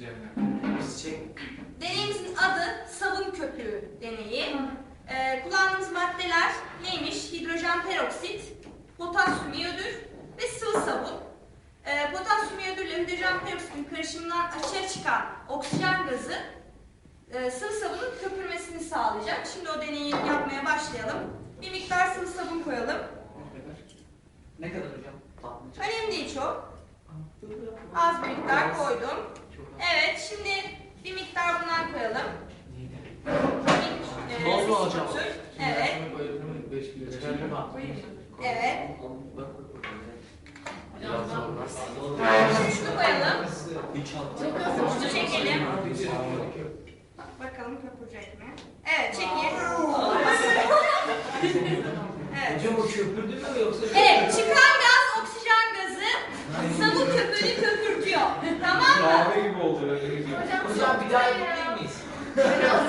işlemler. Biz çek. Deneyimizin adı sabun köpüğü deneyi. Ee, kullandığımız maddeler neymiş? Hidrojen peroksit, potasyum iyodür ve sıvı sabun. Ee, potasyum iyodür ile hidrojen peroksitin karışımından açığa çıkan oksijen gazı e, sıvı sabunun köpürmesini sağlayacak. Şimdi o deneyi yapmaya başlayalım. Bir miktar sıvı sabun koyalım. Ne kadar hocam? Önemli değil çok. Az bir miktar koydum. Çok az. Evet, şimdi bir miktar bundan koyalım. Bir, e, mu hocam? Evet, 5 kilo yeterli mi? evet. Şunu koyalım. Şunu çekelim. Bakalım köpürecek mi? Evet, çekeyim. evet. Hocam o köpürdü mü yoksa? Evet, çıkan gaz oksijen gazı sabun köpüğünü köpürtüyor. Tamam mı? Kahve gibi oldu öyle gibi. Hocam bir daha yapabilir miyiz? you know,